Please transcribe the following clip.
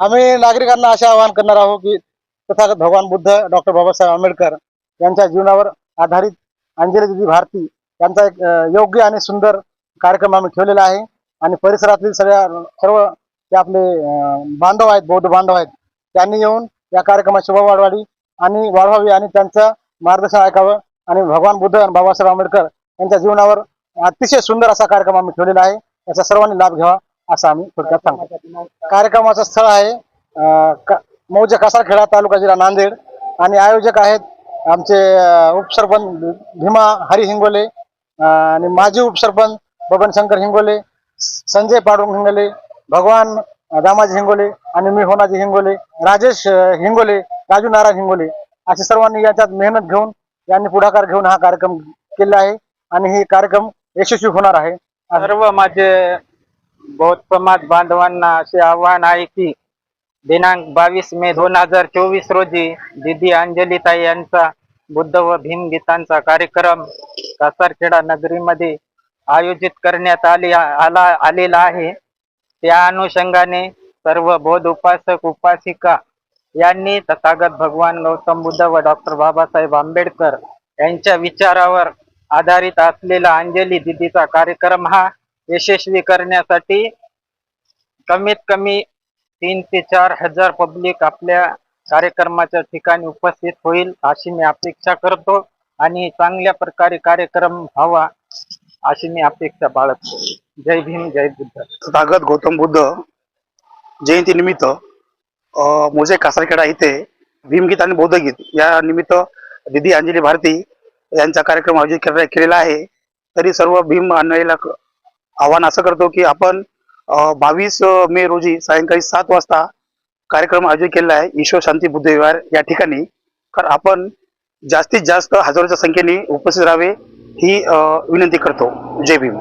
आम्ही नागरिकांना असे आवाहन करणार आहोत की तथागत भगवान बुद्ध डॉक्टर बाबासाहेब आंबेडकर यांच्या जीवनावर आधारित अंजली दिदी भारती यांचा एक योग्य आणि सुंदर कार्यक्रम आम्ही ठेवलेला आहे. आणि परिसरातील सगळ्या सर्व जे आपले बांधव आहेत बौद्ध बांधव आहेत त्यांनी येऊन या कार्यक्रमात शोभा वाढवावी आणि वाढवावी आणि त्यांचं मार्गदर्शन ऐकावं. आणि भगवान बुद्ध आणि बाबासाहेब आंबेडकर यांच्या जीवनावर अतिशय सुंदर असा कार्यक्रम आम्ही ठेवलेला आहे. याचा सर्वांनी लाभ घ्यावा. असं आम्ही थोडक्यात सांगतो. कार्यक्रमाचं स्थळ आहे मौजे कासारखेडा तालुका जिल्हा नांदेड. आणि आयोजक आहेत आमचे उपसरपंच भीमा हरी हिंगोले आणि माजी उपसरपंच बबन शंकर हिंगोले संजय पाडुंग हिंगोले भगवान दामाजी हिंगोले आणि मी होनाजी हिंगोले राजेश हिंगोले राजू नारायण हिंगोले. असे सर्वांनी याच्यात मेहनत घेऊन यांनी पुढाकार घेऊन हा कार्यक्रम केला आहे. आणि हे कार्यक्रम यशस्वी होणार आहे. सर्व माझे बौद्ध समाज बांधवांना असे आव्हान आहे की दिनांक बावीस मे दोन हजार चोवीस रोजी दिदी अंजलीताई यांचा बुद्ध व भीम गीतांचा कार्यक्रम कासारखेडा नगरीमध्ये आयोजित करण्यात आले आला आलेला आहे. त्या अनुषंगाने सर्व बौद्ध उपासक उपासिका यांनी तथागत भगवान गौतम बुद्ध व डॉक्टर बाबासाहेब आंबेडकर यांच्या विचारावर आधारित असलेला अंजली दिदीचा कार्यक्रम हा यशस्वी करण्यासाठी कमीत कमी तीन ते चार हजार पब्लिक आपल्या कार्यक्रमाच्या ठिकाणी उपस्थित होईल अशी मी अपेक्षा करतो आणि चांगल्या प्रकारे कार्यक्रम व्हावा अशी मी अपेक्षा बाळगतो. जय भीम जय बुद्ध. तथागत गौतम बुद्ध. जयंती निमित्त मोजे कासारखेडा इथे भीमगीत आणि बौद्धगीत या निमित्त दिदी अंजली भारती यांचा कार्यक्रम आयोजित केलेला आहे. तरी सर्व भीम अन्यायीला आवाहन असं करतो की आपण बावीस मे रोजी सायंकाळी सात वाजता कार्यक्रम आयोजित केलेला आहे ईश्वर शांती बुद्ध विहार या ठिकाणी. तर आपण जास्तीत जास्त हजारोच्या संख्येने उपस्थित राहावे ही विनंती करतो. जय भीम.